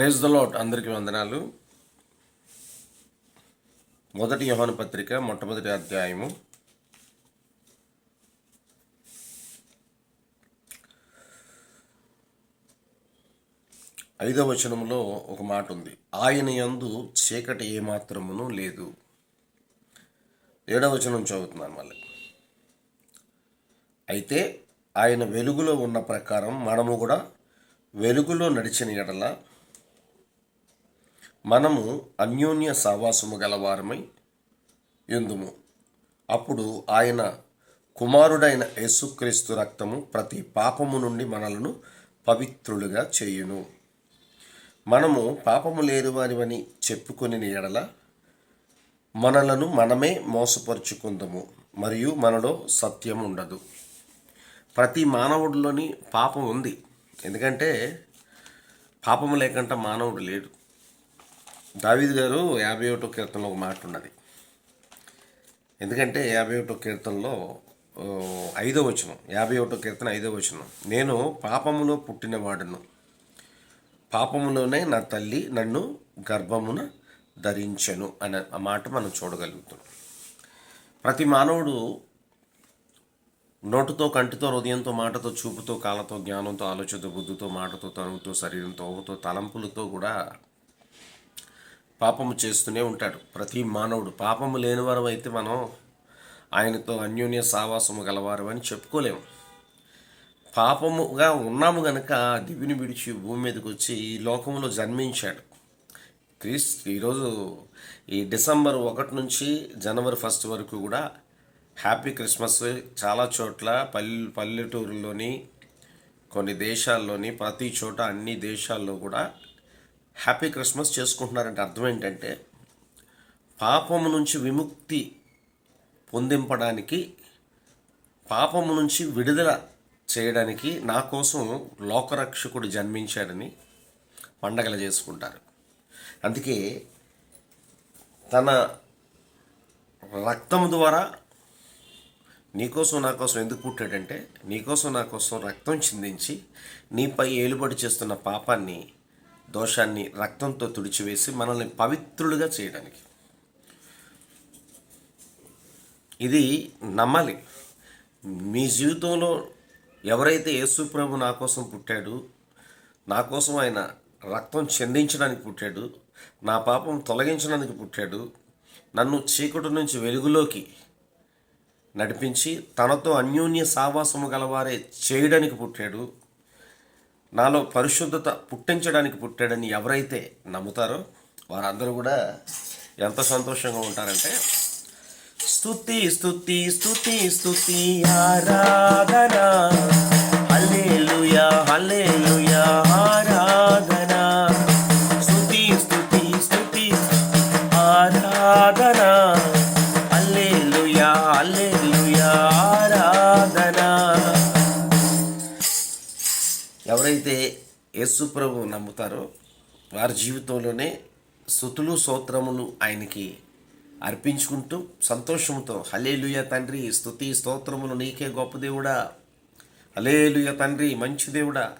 Praise the lot అందరికీ వందనాలు. మొదటి యోహాను పత్రిక మొట్టమొదటి అధ్యాయము. ఐదవ వచనంలో ఒక మాట ఉంది. ఆయన యందు చీకటి ఏమాత్రమును లేదు. ఏడవ వచనం చదువుతున్నాను మళ్ళీ. అయితే ఆయన వెలుగులో ఉన్న ప్రకారం మనము కూడా వెలుగులో నడిచిన ఎడల మనము అన్యోన్య సావాసము గలవారమై ఎందుము? అప్పుడు ఆయన కుమారుడైన యేసుక్రీస్తు రక్తము ప్రతి పాపము నుండి మనలను పవిత్రులుగా చేయును. మనము పాపము లేని వారివని చెప్పుకొని ఎడల మనలను మనమే మోసపరుచుకుందము మరియు మనలో సత్యం ఉండదు. ప్రతి మానవుడిలోని పాపం ఉంది. ఎందుకంటే పాపము లేకుండా మానవుడు లేడు. దావీద్ గారు యాభై ఒకటో కీర్తనలో ఒక మాట ఉన్నది. ఎందుకంటే యాభై ఒకటో కీర్తనలో ఐదో వచనం యాభై ఒకటో కీర్తన ఐదో వచనం. నేను పాపములో పుట్టినవాడును. పాపములోనే నా తల్లి నన్ను గర్భమున ధరించెను అనే ఆ మాట మనం చూడగలుగుతాం ప్రతి మానవుడు నోటుతో కంటితో హృదయంతో మాటతో చూపుతో కాళ్ళతో జ్ఞానంతో ఆలోచనతో బుద్ధితో మాటతో తనుతో శరీరంతో ఊహతో తలంపులతో కూడా పాపము చేస్తూనే ఉంటాడు. ప్రతి మానవుడు. పాపము లేనివారు అయితే మనం ఆయనతో అన్యోన్య సావాసము గలవారు అని చెప్పుకోలేము. పాపముగా ఉన్నాము గనక దివిని విడిచి భూమి మీదకి వచ్చి ఈ లోకంలో జన్మించాడు. క్రీస్ ఈరోజు ఈ డిసెంబర్ ఒకటి నుంచి జనవరి ఫస్ట్ వరకు కూడా హ్యాపీ క్రిస్మస్ చాలా చోట్ల పల్లె పల్లెటూరులోని కొన్ని దేశాల్లోని ప్రతి చోట అన్ని దేశాల్లో కూడా హ్యాపీ క్రిస్మస్ చేసుకుంటున్నారంటే అర్థం ఏంటంటే పాపము నుంచి విముక్తి పొందింపడానికి పాపము నుంచి విడుదల చేయడానికి నా కోసం లోకరక్షకుడు జన్మించాడని పండగలు చేసుకుంటారు. అందుకే తన రక్తం ద్వారా నీకోసం నా కోసం ఎందుకు పుట్టాడంటే నీకోసం నా కోసం రక్తం చిందించి నీపై ఏలుబడి చేస్తున్న పాపాన్ని దోషాన్ని రక్తంతో తుడిచివేసి మనల్ని పవిత్రులుగా చేయడానికి. ఇది నమ్మాలి. మీ జీవితంలో ఎవరైతే యేసు ప్రభు నా కోసం పుట్టాడు నా కోసం ఆయన రక్తం చెందించడానికి పుట్టాడు నా పాపం తొలగించడానికి పుట్టాడు నన్ను చీకటి నుంచి వెలుగులోకి నడిపించి తనతో అన్యోన్య సావాసము గలవారే చేయడానికి పుట్టాడు నాలో పరిశుద్ధత పుట్టించడానికి పుట్టాడని ఎవరైతే నమ్ముతారో వారందరూ కూడా ఎంత సంతోషంగా ఉంటారంటే స్తుతి స్థుతి స్తుతి స్థుతి ఆరాధన. హల్లేలుయా హల్లేలుయా ఆరాధన. స్థుతి స్థుతి స్థుతి ఆరాధన. ఎవరైతే యేసు ప్రభు నమ్ముతారో వారి జీవితంలోనే స్థుతులు స్తోత్రములు ఆయనకి అర్పించుకుంటూ సంతోషంతో హలేలుయ తండ్రి స్థుతి స్తోత్రములు నీకే గొప్ప దేవుడా. హలేలుయ తండ్రి మంచి దేవుడా.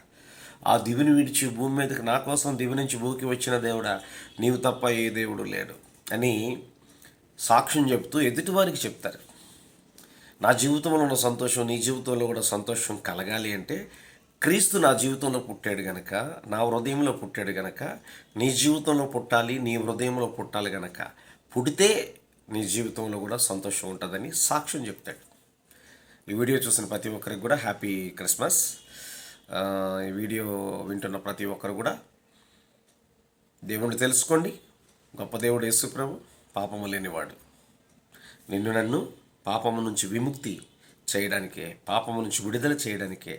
ఆ దివిని విడిచి భూమి మీదకి నా కోసం దివి నుంచి భూకి వచ్చిన దేవుడా. నీవు తప్ప ఏ దేవుడు లేడు. అని సాక్ష్యం చెప్తూ ఎదుటివారికి చెప్తారు. నా జీవితంలో ఉన్న సంతోషం నీ జీవితంలో కూడా సంతోషం కలగాలి అంటే క్రీస్తు నా జీవితంలో పుట్టాడు గనక నా హృదయంలో పుట్టాడు గనక నీ జీవితంలో పుట్టాలి నీ హృదయంలో పుట్టాలి గనక పుడితే నీ జీవితంలో కూడా సంతోషం ఉంటుందని సాక్ష్యం చెప్తాడు. ఈ వీడియో చూసిన ప్రతి ఒక్కరికి కూడా హ్యాపీ క్రిస్మస్. ఈ వీడియో వింటున్న ప్రతి ఒక్కరు కూడా దేవుణ్ణి తెలుసుకోండి. గొప్ప దేవుడు యేసుప్రభు పాపము లేనివాడు. నిన్ను నన్ను పాపము నుంచి విముక్తి చేయడానికే పాపము నుంచి విడుదల చేయడానికే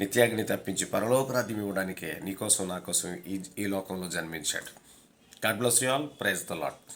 నిత్యాగ్ని తప్పించి పరలోక రాజ్యం ఇవ్వడానికే నీకోసం నా కోసం ఈ ఈ లోకంలో జన్మించాడు. God bless you all praise the Lord